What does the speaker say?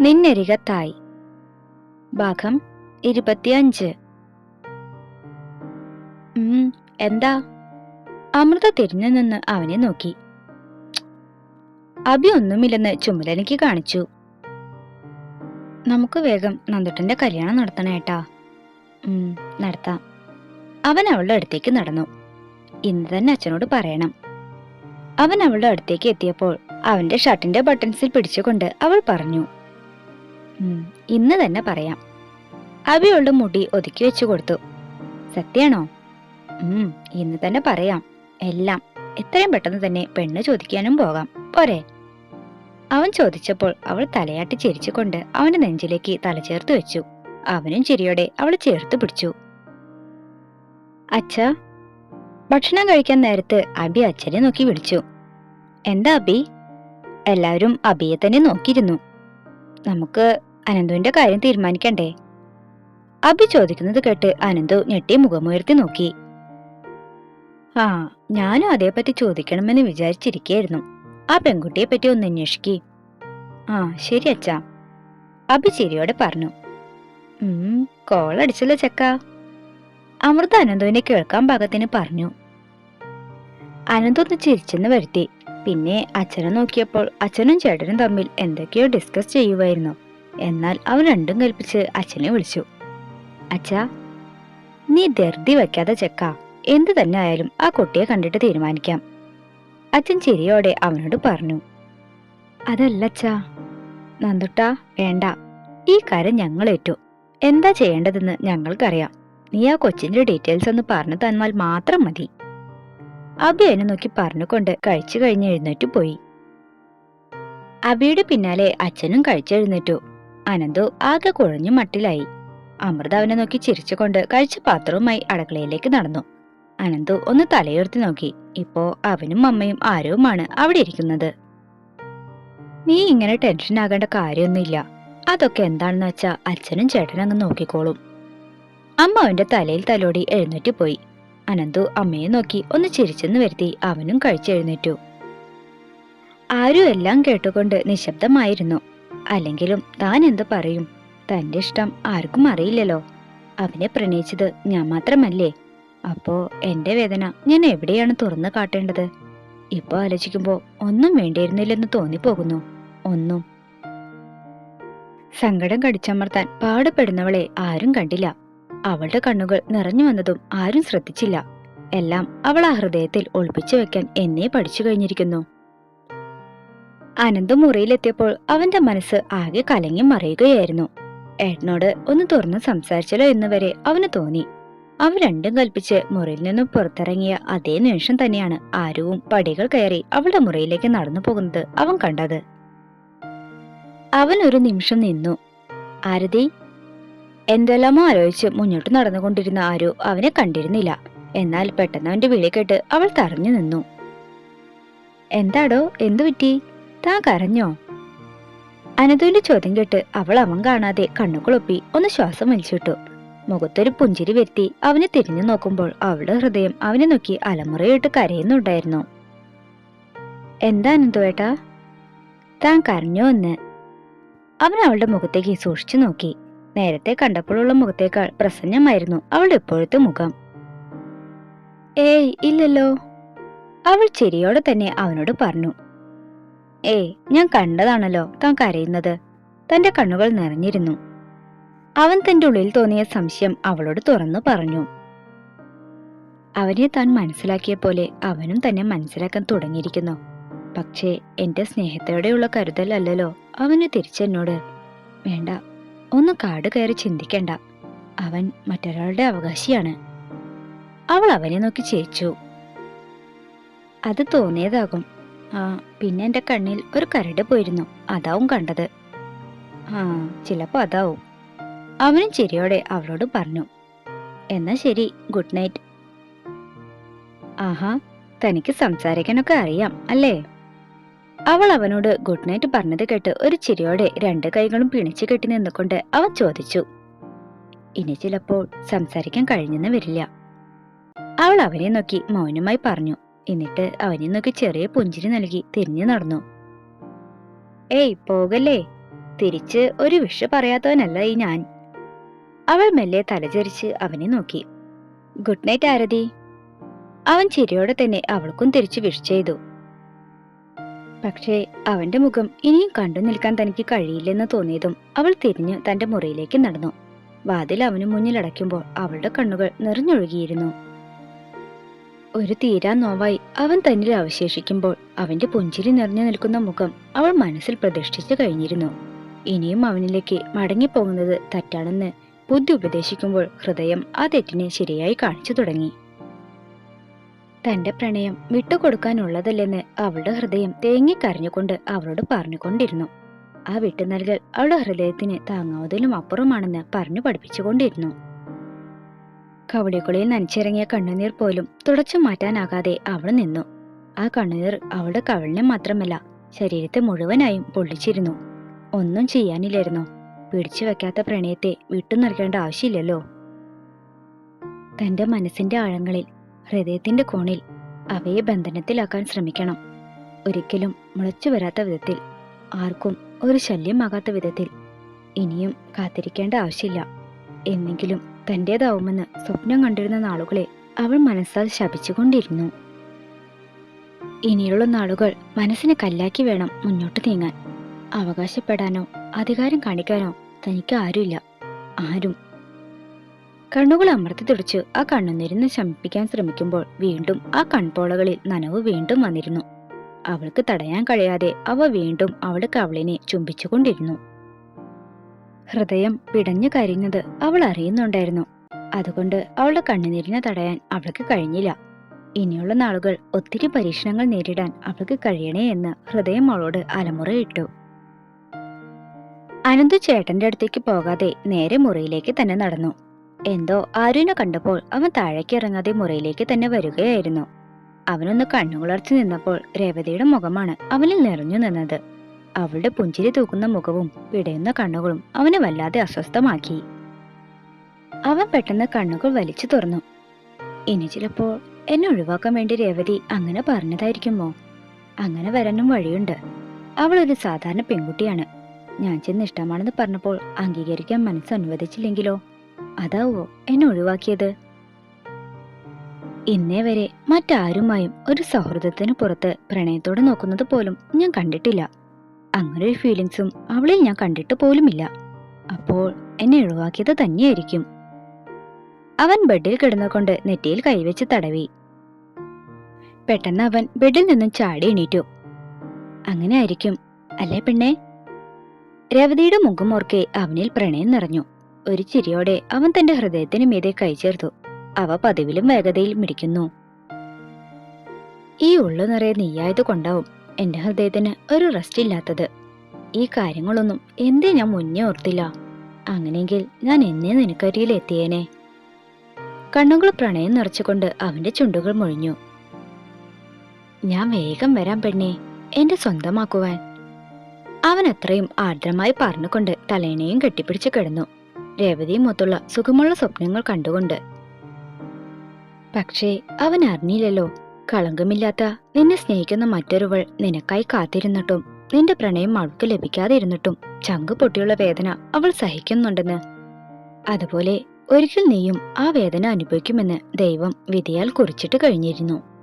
നിന്നരികത്തായി. ഭാഗം ഇരുപത്തിയഞ്ച്. എന്താ? അമൃത തിരിഞ്ഞു നിന്ന് അവനെ നോക്കി. അഭി ഒന്നുമില്ലെന്ന് ചുമലനിക്ക് കാണിച്ചു. നമുക്ക് വേഗം നന്ദുട്ടന്റെ കല്യാണം നടത്തണേട്ടാ നടത്താം. അവൻ അവളുടെ അടുത്തേക്ക് നടന്നു. ഇന്ന് തന്നെ അച്ഛനോട് പറയണം. അവൻ അവളുടെ അടുത്തേക്ക് എത്തിയപ്പോൾ അവന്റെ ഷർട്ടിന്റെ ബട്ടൺസിൽ പിടിച്ചുകൊണ്ട് അവൾ പറഞ്ഞു. "ഉം, ഇന്ന് തന്നെ പറയാം. അബി അവളുടെ മുടി ഒതുക്കി വെച്ചു കൊടുത്തു. സത്യാണോ? ഉം ഇന്ന് തന്നെ പറയാം. എല്ലാം എത്രയും പെട്ടെന്ന് തന്നെ പെണ്ണ് ചോദിക്കാനും പോകാം. പോരെ. അവൻ ചോദിച്ചപ്പോൾ അവൾ തലയാട്ടി ചിരിച്ചുകൊണ്ട് അവന്റെ നെഞ്ചിലേക്ക് തല ചേർത്ത് വെച്ചു. അവനും ചിരിയോടെ അവളെ ചേർത്ത് പിടിച്ചു. അച്ഛ ഭക്ഷണം കഴിക്കാൻ നേരത്ത് അബി അച്ഛനെ നോക്കി വിളിച്ചു. എന്താ അബി? എല്ലാവരും അബിയെ തന്നെ നോക്കിയിരുന്നു. നമുക്ക് അനന്തുവിന്റെ കാര്യം തീരുമാനിക്കണ്ടേ? അബി ചോദിക്കുന്നത് കേട്ട് അനന്തു ഞെട്ടി മുഖമുയർത്തി നോക്കി. ആ ഞാനും അതേപറ്റി ചോദിക്കണമെന്ന് വിചാരിച്ചിരിക്കുകയായിരുന്നു ആ പെൺകുട്ടിയെ പറ്റി ഒന്ന് അന്വേഷിക്കി. ആ ശരി അച്ഛാ. അബി ചിരിയോടെ പറഞ്ഞു. ഉം കോളടിച്ചല്ലോ ചെക്ക. അമൃത അനന്തുവിനെ കേൾക്കാൻ പാകത്തിന് പറഞ്ഞു. അനന്തു ഒന്ന് ചിരിച്ചെന്ന് വരുത്തി. പിന്നെ അച്ഛനെ നോക്കിയപ്പോൾ അച്ഛനും ചേട്ടനും തമ്മിൽ എന്തൊക്കെയോ ഡിസ്കസ് ചെയ്യുമായിരുന്നു എന്നാൽ അവൻ രണ്ടും കൽപ്പിച്ച് അച്ഛനെ വിളിച്ചു. അച്ഛാ നീ ധൃതി വെക്കാതെ ചെക്ക. എന്തു തന്നെ ആയാലും ആ കുട്ടിയെ കണ്ടിട്ട് തീരുമാനിക്കാം. അച്ഛൻ ചിരിയോടെ അവനോട് പറഞ്ഞു. അതല്ല അച്ഛാ നന്ദുട്ടാ വേണ്ട. ഈ കാര്യം ഞങ്ങൾ ഏറ്റു. എന്താ ചെയ്യേണ്ടതെന്ന് ഞങ്ങൾക്കറിയാം. നീ ആ കൊച്ചിന്റെ ഡീറ്റെയിൽസ് ഒന്ന് പറഞ്ഞു തന്നാൽ മാത്രം മതി. അബി എന്നെ നോക്കി പറഞ്ഞുകൊണ്ട് കഴിച്ചു കഴിഞ്ഞ് എഴുന്നേറ്റു പോയി. അബിയുടെ പിന്നാലെ അച്ഛനും കഴിച്ചെഴുന്നേറ്റു അനന്തു ആകെ കുഴഞ്ഞു മട്ടിലായി. അമൃത അവനെ നോക്കി ചിരിച്ചുകൊണ്ട് കഴിച്ച പാത്രവുമായി അടുക്കളയിലേക്ക് നടന്നു. അനന്തു ഒന്ന് തലയുയർത്തി നോക്കി. ഇപ്പോ അവനും അമ്മയും ആരവുമാണ് അവിടെ ഇരിക്കുന്നത്. നീ ഇങ്ങനെ ടെൻഷൻ ആകേണ്ട കാര്യമൊന്നുമില്ല. അതൊക്കെ എന്താണെന്ന് വെച്ചാ അച്ഛനും ചേട്ടനും അങ്ങ് നോക്കിക്കോളും. അമ്മ അവന്റെ തലയിൽ തലോടി എഴുന്നേറ്റ് പോയി. അനന്തു അമ്മയെ നോക്കി ഒന്ന് ചിരിച്ചെന്ന് വരുത്തി അവനും കഴിച്ചെഴുന്നേറ്റു ആരും എല്ലാം കേട്ടുകൊണ്ട് നിശബ്ദമായിരുന്നു. അല്ലെങ്കിലും താൻ എന്ത് പറയും? തന്റെ ഇഷ്ടം ആർക്കും അറിയില്ലല്ലോ. അവനെ പ്രണയിച്ചത് ഞാൻ മാത്രമല്ലേ? അപ്പോ എന്റെ വേദന ഞാൻ എവിടെയാണ് തുറന്നു കാട്ടേണ്ടത്? ഇപ്പൊ ആലോചിക്കുമ്പോ ഒന്നും വേണ്ടിയിരുന്നില്ലെന്ന് തോന്നിപ്പോകുന്നു. ഒന്നും. സങ്കടം കടിച്ചമർത്താൻ പാടുപെടുന്നവളെ ആരും കണ്ടില്ല. അവളുടെ കണ്ണുകൾ നിറഞ്ഞു വന്നതും ആരും ശ്രദ്ധിച്ചില്ല. എല്ലാം അവൾ ആ ഹൃദയത്തിൽ ഒളിപ്പിച്ചു വെക്കാൻ എന്നെ പഠിച്ചു കഴിഞ്ഞിരിക്കുന്നു. അനന്ത് മുറിയിലെത്തിയപ്പോൾ അവന്റെ മനസ്സ് ആകെ കലങ്ങി മറിയുകയായിരുന്നു. ഏട്ടനോട് ഒന്ന് തുറന്ന് സംസാരിച്ചല്ലോ എന്ന് വരെ അവന് തോന്നി. അവ രണ്ടും കൽപ്പിച്ച് മുറിയിൽ നിന്നും പുറത്തിറങ്ങിയ അതേ നിമിഷം തന്നെയാണ് ആരുവും പടികൾ കയറി അവളുടെ മുറിയിലേക്ക് നടന്നു പോകുന്നത് അവൻ കണ്ടത്. അവൻ ഒരു നിമിഷം നിന്നു. ആരതി? എന്തെല്ലാമോ ആലോചിച്ച് മുന്നോട്ട് നടന്നുകൊണ്ടിരുന്ന ആരോ അവനെ കണ്ടിരുന്നില്ല. എന്നാൽ പെട്ടെന്ന് അവന്റെ വിളി കേട്ട് അവൾ തറഞ്ഞു നിന്നു. എന്താടോ? എന്തു പറ്റി? താൻ കരഞ്ഞോ? അനതുവിന്റെ ചോദ്യം കേട്ട് അവൾ അവൻ കാണാതെ കണ്ണുകളൊപ്പി ഒന്ന് ശ്വാസം വലിച്ചിട്ടു മുഖത്തൊരു പുഞ്ചിരി വരുത്തി അവനെ തിരിഞ്ഞു നോക്കുമ്പോൾ അവളുടെ ഹൃദയം അവനെ നോക്കി അലമുറയിട്ട് കരയുന്നുണ്ടായിരുന്നു. എന്താ അനന്തുവേട്ടാ താൻ കരഞ്ഞോ എന്ന്? അവൻ അവളുടെ മുഖത്തേക്ക് സൂക്ഷിച്ചു നോക്കി. നേരത്തെ കണ്ടപ്പോഴുള്ള മുഖത്തേക്കാൾ പ്രസന്നമായിരുന്നു അവളുടെ ഇപ്പോഴത്തെ മുഖം. ഏയ് ഇല്ലല്ലോ. അവൾ ചിരിയോടെ തന്നെ അവനോട് പറഞ്ഞു. ഏയ് ഞാൻ കണ്ടതാണല്ലോ താൻ കരയുന്നത്. തന്റെ കണ്ണുകൾ നിറഞ്ഞിരുന്നു. അവൻ തന്റെ ഉള്ളിൽ തോന്നിയ സംശയം അവളോട് തുറന്നു പറഞ്ഞു. അവനെ താൻ മനസ്സിലാക്കിയ പോലെ അവനും തന്നെ മനസ്സിലാക്കാൻ തുടങ്ങിയിരിക്കുന്നു. പക്ഷേ എന്റെ സ്നേഹത്തോടെയുള്ള കരുതൽ അല്ലല്ലോ അവന് തിരിച്ചെന്നോട്. വേണ്ട ഒന്ന് കാട് കയറി ചിന്തിക്കണ്ട. അവൻ മറ്റൊരാളുടെ അവകാശിയാണ്. അവൾ അവനെ നോക്കി ചേച്ചു അത് തോന്നിയതാകും. ആ പിന്നെ എന്റെ കണ്ണിൽ ഒരു കരട് പോയിരുന്നു. അതാവും കണ്ടത്. ആ ചിലപ്പോൾ അതാവും. അവനും ചിരിയോടെ അവളോട് പറഞ്ഞു എന്നാ ശരി ഗുഡ് നൈറ്റ്. ആഹാ തനിക്ക് സംസാരിക്കാനൊക്കെ അറിയാം അല്ലേ? അവൾ അവനോട് ഗുഡ് നൈറ്റ് പറഞ്ഞത് കേട്ട് ഒരു ചിരിയോടെ രണ്ട് കൈകളും പിണിച്ചു കെട്ടി നിന്നുകൊണ്ട് അവൻ ചോദിച്ചു ഇനി ചിലപ്പോൾ സംസാരിക്കാൻ കഴിഞ്ഞെന്ന് വരില്ല? അവൾ അവനെ നോക്കി മൗനമായി പറഞ്ഞു എന്നിട്ട് അവനിൽ നിന്നൊക്കെ ചെറിയ പുഞ്ചിരി നൽകി തിരിഞ്ഞു നടന്നു. ഏയ് പോകല്ലേ? തിരിച്ച് ഒരു വിഷ പറയാത്തവനല്ല ഈ ഞാൻ. അവൾ മെല്ലെ തലചരിച്ച് അവനെ നോക്കി. Good night Arathi. അവൻ ചിരിയോടെ തന്നെ അവൾക്കും തിരിച്ചു വിഷ് ചെയ്തു. പക്ഷേ അവന്റെ മുഖം ഇനിയും കണ്ടു നിൽക്കാൻ തനിക്ക് കഴിയില്ലെന്ന് തോന്നിയതും അവൾ തിരിഞ്ഞു തന്റെ മുറിയിലേക്ക് നടന്നു. വാതിൽ അവന് മുന്നിലടയ്ക്കുമ്പോൾ അവളുടെ കണ്ണുകൾ നിറഞ്ഞൊഴുകിയിരുന്നു. ഒരു തീരാ നോവായി. അവൻ തന്നിൽ അവശേഷിക്കുമ്പോൾ അവന്റെ പുഞ്ചിരി നിറഞ്ഞു നിൽക്കുന്ന മുഖം അവൾ മനസ്സിൽ പ്രതിഷ്ഠിച്ചു കഴിഞ്ഞിരുന്നു. ഇനിയും അവനിലേക്ക് മടങ്ങിപ്പോകുന്നത് തെറ്റാണെന്ന് ബുദ്ധി ഉപദേശിക്കുമ്പോൾ ഹൃദയം ആ തെറ്റിനെ ശരിയായി കാണിച്ചു തുടങ്ങി. തന്റെ പ്രണയം വിട്ടുകൊടുക്കാനുള്ളതല്ലെന്ന് അവളുടെ ഹൃദയം തേങ്ങിക്കരഞ്ഞുകൊണ്ട് അവളോട് പറഞ്ഞുകൊണ്ടിരുന്നു. ആ വിട്ടു നൽകൽ അവളുടെ ഹൃദയത്തിന് താങ്ങാവതിലും അപ്പുറമാണെന്ന് പറഞ്ഞു പഠിപ്പിച്ചുകൊണ്ടിരുന്നു. കവളിക്കുള്ളിൽ നനച്ചിറങ്ങിയ കണ്ണുനീർ പോലും തുടച്ചു മാറ്റാനാകാതെ അവൾ നിന്നു. ആ കണ്ണുനീർ അവളുടെ കവളിനെ മാത്രമല്ല ശരീരത്തെ മുഴുവനായും പൊള്ളിച്ചിരുന്നു. ഒന്നും ചെയ്യാനില്ലായിരുന്നു. പിടിച്ചു വെക്കാത്ത പ്രണയത്തെ വിട്ടു നൽകേണ്ട ആവശ്യമില്ലല്ലോ. തന്റെ മനസ്സിന്റെ ആഴങ്ങളിൽ ഹൃദയത്തിന്റെ കോണിൽ അവയെ ബന്ധനത്തിലാക്കാൻ ശ്രമിക്കണം. ഒരിക്കലും മുളച്ചു വരാത്ത വിധത്തിൽ ആർക്കും ഒരു ശല്യമാകാത്ത വിധത്തിൽ ഇനിയും കാത്തിരിക്കേണ്ട ആവശ്യമില്ല. എന്നെങ്കിലും തന്റേതാവുമെന്ന് സ്വപ്നം കണ്ടിരുന്ന നാളുകളെ അവൾ മനസ്സാൽ ശപിച്ചുകൊണ്ടിരുന്നു. ഇനിയുള്ള നാളുകൾ മനസ്സിനെ കല്ലാക്കി വേണം മുന്നോട്ട് നീങ്ങാൻ. അവകാശപ്പെടാനോ അധികാരം കാണിക്കാനോ തനിക്ക് ആരുമില്ല. ആരും. കണ്ണുകൾ അമർത്തി തുടിച്ച് ആ കണ്ണുനിരുന്ന് ശമിപ്പിക്കാൻ ശ്രമിക്കുമ്പോൾ വീണ്ടും ആ കൺപോളകളിൽ നനവ് വീണ്ടും വന്നിരുന്നു. അവൾക്ക് തടയാൻ കഴിയാതെ അവ വീണ്ടും അവളുടെ കവളിനെ ചുംബിച്ചുകൊണ്ടിരുന്നു. ഹൃദയം പിടഞ്ഞു കരിഞ്ഞത് അവൾ അറിയുന്നുണ്ടായിരുന്നു. അതുകൊണ്ട് അവളുടെ കണ്ണുനീരിനെ തടയാൻ അവൾക്ക് കഴിഞ്ഞില്ല. ഇനിയുള്ള നാളുകൾ ഒത്തിരി പരീക്ഷണങ്ങൾ നേരിടാൻ അവൾക്ക് കഴിയണേ എന്ന് ഹൃദയം അവളോട് അലമുറയിട്ടു. അനന്ത് ചേട്ടന്റെ അടുത്തേക്ക് പോകാതെ നേരെ മുറിയിലേക്ക് തന്നെ നടന്നു. എന്തോ ആരുവിനെ കണ്ടപ്പോൾ അവൻ താഴേക്ക് ഇറങ്ങാതെ മുറിയിലേക്ക് തന്നെ വരികയായിരുന്നു. അവനൊന്ന് കണ്ണുകളർച്ച് നിന്നപ്പോൾ രേവതിയുടെ മുഖമാണ് അവനിൽ നിറഞ്ഞു നിന്നത്. അവളുടെ പുഞ്ചിരി തൂക്കുന്ന മുഖവും പിടയുന്ന കണ്ണുകളും അവനെ വല്ലാതെ അസ്വസ്ഥമാക്കി. അവൻ പെട്ടെന്ന് കണ്ണുകൾ വലിച്ചു തുറന്നു. ഇനി ചിലപ്പോൾ എന്നെ ഒഴിവാക്കാൻ വേണ്ടി രേവതി അങ്ങനെ പറഞ്ഞതായിരിക്കുമോ? അങ്ങനെ വരാനും വഴിയുണ്ട്. അവൾ ഒരു സാധാരണ പെൺകുട്ടിയാണ്. ഞാൻ ചെന്ന് ഇഷ്ടമാണെന്ന് പറഞ്ഞപ്പോൾ അംഗീകരിക്കാൻ മനസ്സ് അനുവദിച്ചില്ലെങ്കിലോ? അതാവോ എന്നെ ഒഴിവാക്കിയത്? ഇന്നേ വരെ മറ്റാരുമായും ഒരു സൗഹൃദത്തിന് പുറത്ത് പ്രണയത്തോടെ നോക്കുന്നത് പോലും ഞാൻ കണ്ടിട്ടില്ല. അങ്ങനെ ഒരു ഫീലിങ്സും അവളിൽ ഞാൻ കണ്ടിട്ട് പോലുമില്ല. അപ്പോൾ എന്നെ ഒഴിവാക്കിയത് തന്നെയായിരിക്കും. അവൻ ബെഡിൽ കിടന്നുകൊണ്ട് നെറ്റിയിൽ കൈവച്ച് തടവി. പെട്ടെന്ന് അവൻ ബെഡിൽ നിന്നും ചാടി എണീറ്റു. അങ്ങനെ ആയിരിക്കും അല്ലേ പെണ്ണേ? രവതിയുടെ മുഖമോർക്കെ അവനിൽ പ്രണയം നിറഞ്ഞു. ഒരു ചിരിയോടെ അവൻ തന്റെ ഹൃദയത്തിന് മീതെ കൈചേർത്തു അവ പതിവിലും വേഗതയിൽ മിടിക്കുന്നു. ഈ ഉള്ളു നിറയെ നീയായത് കൊണ്ടാവും. എന്റെ ഹൃദയത്തിന് ഒരു റെസ്റ്റ് ഇല്ലാത്തത്. ഈ കാര്യങ്ങളൊന്നും എന്തേ ഞാൻ മുന്നേ ഓർത്തില്ല. അങ്ങനെയെങ്കിൽ ഞാൻ എന്നേ നിനക്കരിയിൽ എത്തിയേനെ. കണ്ണുകൾ പ്രണയം നിറച്ചുകൊണ്ട് അവന്റെ ചുണ്ടുകൾ മുഴിഞ്ഞു. ഞാൻ വേഗം വരാം പെണ്ണേ എന്റെ സ്വന്തമാക്കുവാൻ. അവൻ അത്രയും ആർദ്രമായി പറഞ്ഞുകൊണ്ട് തലേണയും കെട്ടിപ്പിടിച്ച് കിടന്നു. രേവതിയും മൊത്തുള്ള സുഖമുള്ള സ്വപ്നങ്ങൾ കണ്ടുകൊണ്ട്. പക്ഷേ അവൻ അറിഞ്ഞില്ലല്ലോ. കളങ്കമില്ലാത്ത നിന്നെ സ്നേഹിക്കുന്ന മറ്റൊരുവൾ നിനക്കായി കാത്തിരുന്നിട്ടും നിന്റെ പ്രണയം അവൾക്ക് ലഭിക്കാതിരുന്നിട്ടും ചങ്ക് പൊട്ടിയുള്ള വേദന അവൾ സഹിക്കുന്നുണ്ടെന്ന്. അതുപോലെ ഒരിക്കൽ നീയും ആ വേദന അനുഭവിക്കുമെന്ന് ദൈവം വിധിയാൽ കുറിച്ചിട്ട് കഴിഞ്ഞിരുന്നു.